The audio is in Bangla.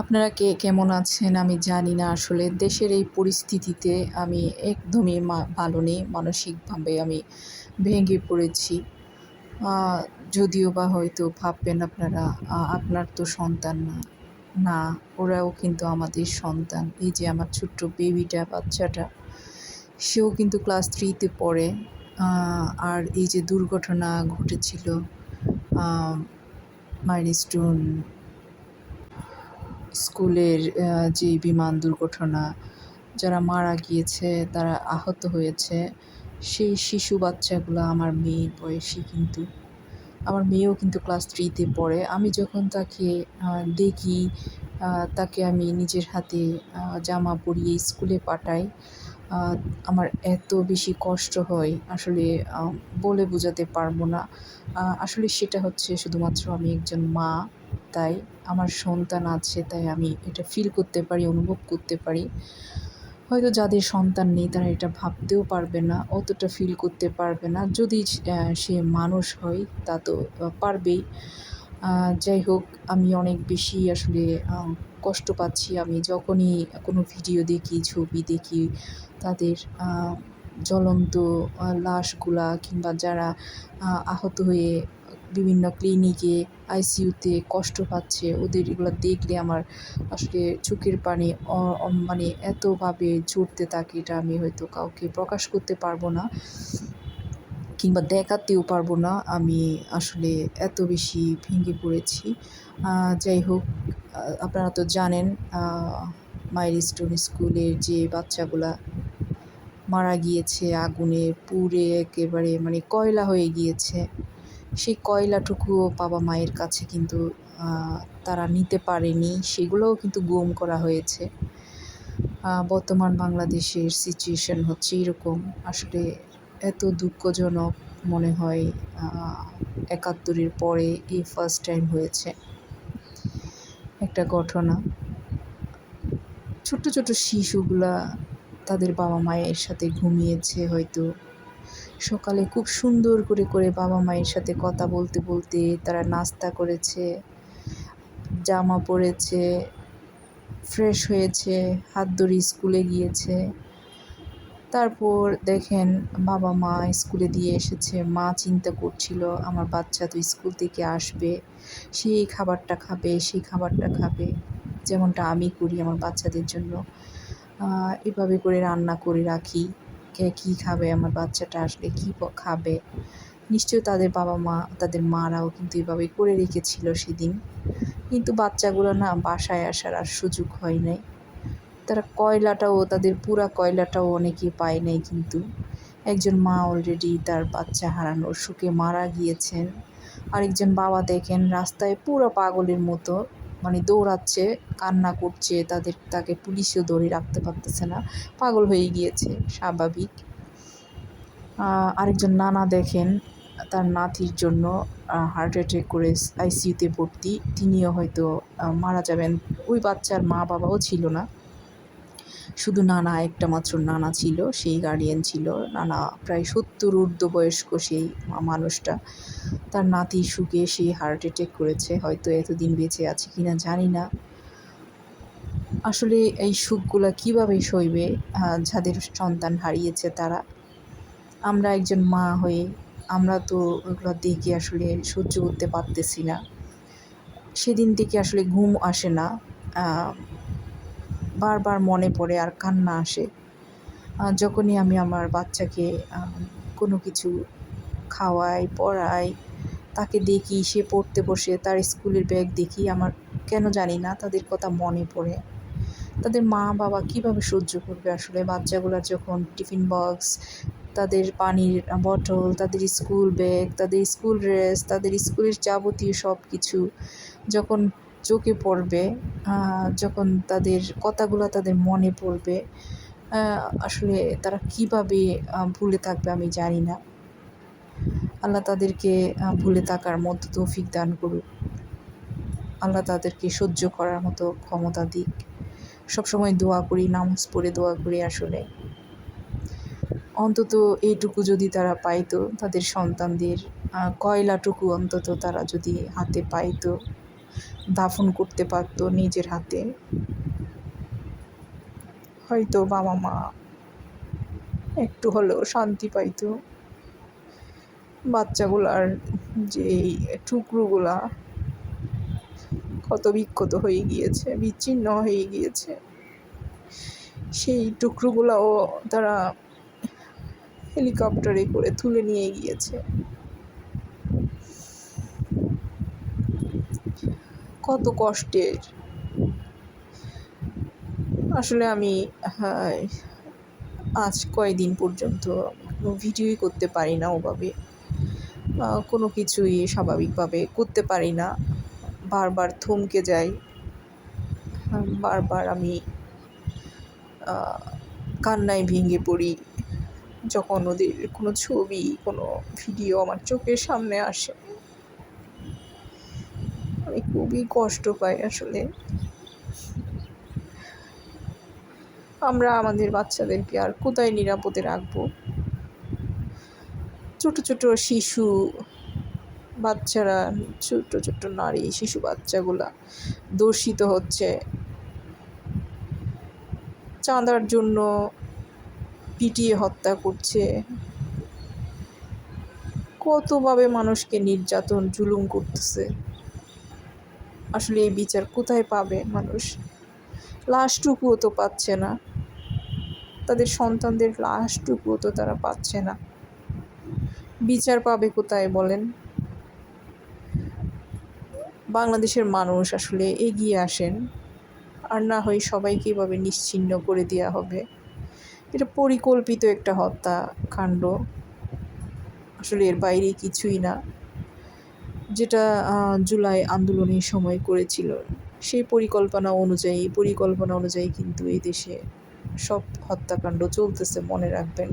আপনারা কে, কেমন আছেন? আমি জানি না আসলে। দেশের এই পরিস্থিতিতে আমি একদমই ভালো নেই। মানসিকভাবে আমি ভেঙে পড়েছি। যদিও বা হয়তো ভাববেন আপনারা আপনার তো সন্তান না। না, ওরাও কিন্তু আমাদের সন্তান। এই যে আমার ছোট্ট বেবিটা বাচ্চাটা, সেও কিন্তু ক্লাস থ্রিতে পড়ে। আর এই যে দুর্ঘটনা ঘটেছিল মাইলস্টোন স্কুলের যে বিমান দুর্ঘটনা, যারা মারা গিয়েছে, তারা আহত হয়েছে, সেই শিশু বাচ্চাগুলো আমার মেয়ে বয়সী কিন্তু, আমার মেয়েও কিন্তু ক্লাস থ্রিতে পড়ে। আমি যখন তাকে দেখি তাকে আমি নিজের হাতে জামা পরিয়ে স্কুলে পাঠাই আমার এত বেশি কষ্ট হয়, আসলে বলে বোঝাতে পারব না। আসলে সেটা হচ্ছে শুধুমাত্র আমি একজন মা, তাই আমার সন্তান আছে, তাই আমি এটা ফিল করতে পারি, অনুভব করতে পারি। হয়তো যাদের সন্তান নেই, তারা এটা ভাবতেও পারবে না, অতটা ফিল করতে পারবে না। যদি সে মানুষ হয়, তা তো পারবেই। যাই হোক, আমি অনেক বেশি আসলে কষ্ট পাচ্ছি আমি যখনই কোনো ভিডিও দেখি, ছবি দেখি, তাদের জ্বলন্ত লাশগুলা কিংবা যারা আহত হয়ে বিভিন্ন ক্লিনিকে আইসিইউতে কষ্ট পাচ্ছে, ওদের এগুলো দেখলে আমার আসলে চোখের পানি মানে এতভাবে ঝরতে থাকে এটা আমি হয়তো কাউকে প্রকাশ করতে পারব না কিংবা দেখাতেও পারব না। আমি আসলে এত বেশি ভেঙে পড়েছি। যাই হোক আপনারা তো জানেন মাইলস্টোন স্কুলের যে বাচ্চাগুলা মারা গিয়েছে, আগুনে পুড়ে একেবারে মানে কয়লা হয়ে গিয়েছে, সেই কয়লাটুকুও বাবা মায়ের কাছে কিন্তু তারা নিতে পারেনি। সেগুলোও কিন্তু গুম করা হয়েছে। বর্তমান বাংলাদেশের সিচুয়েশন হচ্ছে এরকম। আসলে এত দুঃখজনক মনে হয় একাত্তরের পরে এই ফার্স্ট টাইম হয়েছে। একটা ঘটনা। ছোট ছোট শিশুগুলা তাদের বাবা মায়ের সাথে ঘুমিয়েছে হয়তো। সকালে খুব সুন্দর করে করে বাবা মায়ের সাথে কথা বলতে বলতে তারা নাস্তা করেছে, জামা পরেছে, ফ্রেশ হয়েছে, হাত ধরে স্কুলে গিয়েছে। তারপর দেখেন বাবা মা স্কুলে দিয়ে এসেছে, মা চিন্তা করছিল, আমার বাচ্চা তো স্কুল থেকে আসবে, সেই খাবারটা খাবে, সেই খাবারটা খাবে, যেমনটা আমি করি আমার বাচ্চাদের জন্য। এভাবে করে রান্না করে রাখি, কে কী খাবে, আমার বাচ্চাটা আসলে কী খাবে। নিশ্চয়ই তাদের বাবা মা, তাদের মারাও কিন্তু এভাবে করে রেখেছিল সেদিন। কিন্তু বাচ্চাগুলো না বাসায় আসার আর সুযোগ হয় নাই। তারা কয়লাটাও, তাদের পুরা কয়লাটাও অনেকে পায় নাই কিন্তু। একজন মা অলরেডি তার বাচ্চা হারানোর সুখে মারা গিয়েছেন। আরেকজন বাবা দেখেন রাস্তায় পুরো পাগলের মতো মানে দৌড়াচ্ছে, কান্না করছে, তাদের, তাকে পুলিশও ধরে রাখতে পারতেছে না। পাগল হয়ে গিয়েছে, স্বাভাবিক। আরেকজন নানা দেখেন তার নাতির জন্য হার্ট অ্যাটাক করে আইসিইউতে ভর্তি। তিনিও হয়তো মারা যাবেন। ওই বাচ্চার মা বাবাও ছিল না। শুধু নানা, একটা মাত্র নানা ছিল, সেই গার্ডিয়ান ছিল। নানা প্রায় সত্তর ঊর্ধ্ব বয়স্ক সেই মানুষটা। তার নাতি সুখে সেই হার্ট অ্যাটাক করেছে, হয়তো এতদিন বেঁচে আছে কিনা জানি না। আসলে এই সুখগুলা কীভাবে সইবে যাদের সন্তান হারিয়েছে তারা? আমরা একজন মা হয়ে, আমরা তো ওগুলো দেখে আসলে সহ্য করতে পারতেছি না। সেদিন থেকে আসলে ঘুম আসে না। বারবার মনে পড়ে আর কান্না আসে। যখনই আমি আমার বাচ্চাকে কোনো কিছু খাওয়াই, পড়াই, তাকে দেখি, সে পড়তে বসে, তার স্কুলের ব্যাগ দেখি, আমার কেন জানি না, তাদের কথা মনে পড়ে। তাদের মা বাবা কীভাবে সহ্য করবে আসলে? বাচ্চাগুলোর যখন টিফিন বক্স, তাদের পানির বটল, তাদের স্কুল ব্যাগ, তাদের স্কুল ড্রেস, তাদের স্কুলের যাবতীয় সব কিছু যখন চোখে পড়বে যখন তাদের কথাগুলো তাদের মনে পড়বে আসলে তারা কীভাবে ভুলে থাকবে আমি জানি না। আল্লাহ তাদেরকে ভুলে থাকার মতো তৌফিক দান করুক। আল্লাহ তাদেরকে সহ্য করার মতো ক্ষমতা দিক। সবসময় দোয়া করি, নামাজ পড়ে দোয়া করি আসলে। অন্তত এইটুকু যদি তারা পাইতো, তাদের সন্তানদের কয়লাটুকু অন্তত তারা যদি হাতে পাইতো। দাফন করতে পারতো নিজের হাতে। হয়তো বাবা মা একটু হলেও শান্তি পাইতো। বাচ্চাগুলার যে টুকরোগুলা কত বিক্ষত হয়ে গিয়েছে, বিচ্ছিন্ন হয়ে গিয়েছে। সেই টুকরোগুলাও তারা হেলিকপ্টারে করে তুলে নিয়ে গিয়েছে। কত কষ্টের। আসলে আমি হ্যাঁ, আজ কয়দিন পর্যন্ত কোনো ভিডিওই করতে পারি না ওভাবে। কোনো কিছুই স্বাভাবিকভাবে করতে পারি না। বারবার থমকে যাই। বারবার আমি কান্নায় ভেঙে পড়ি। যখন ওদের কোনো ছবি কোনো ভিডিও আমার চোখের সামনে আসে আমি খুবই কষ্ট পাই আসলে। আমরা আমাদের বাচ্চাদেরকে আর কোথায় নিরাপদে রাখব? ছোট ছোট শিশু, বাচ্চারা, ছোট ছোট নারী, শিশু বাচ্চাগুলা দূষিত হচ্ছে। চাঁদার জন্য পিটিয়ে হত্যা করছে। কতভাবে মানুষকে নির্যাতন, জুলুম করতেছে। আসলে এই বিচার কোথায় পাবে মানুষ? লাশটুকুও তো পাচ্ছে না। তাদের সন্তানদের লাশটুকুও তো তারা পাচ্ছে না। বিচার পাবে কোথায় বলেন? বাংলাদেশের মানুষ আসলে এগিয়ে আসেন, আর না হয় সবাইকে এভাবে নিশ্চিহ্ন করে দেওয়া হবে। এটা পরিকল্পিত একটা হত্যাকাণ্ড। আসলে এর বাইরে কিছুই না। যেটা জুলাই আন্দোলনের সময় করেছিল। সেই পরিকল্পনা অনুযায়ী পরিকল্পনা অনুযায়ী কিন্তু এই দেশে সব হত্যাকাণ্ড চলতেছে, মনে রাখবেন।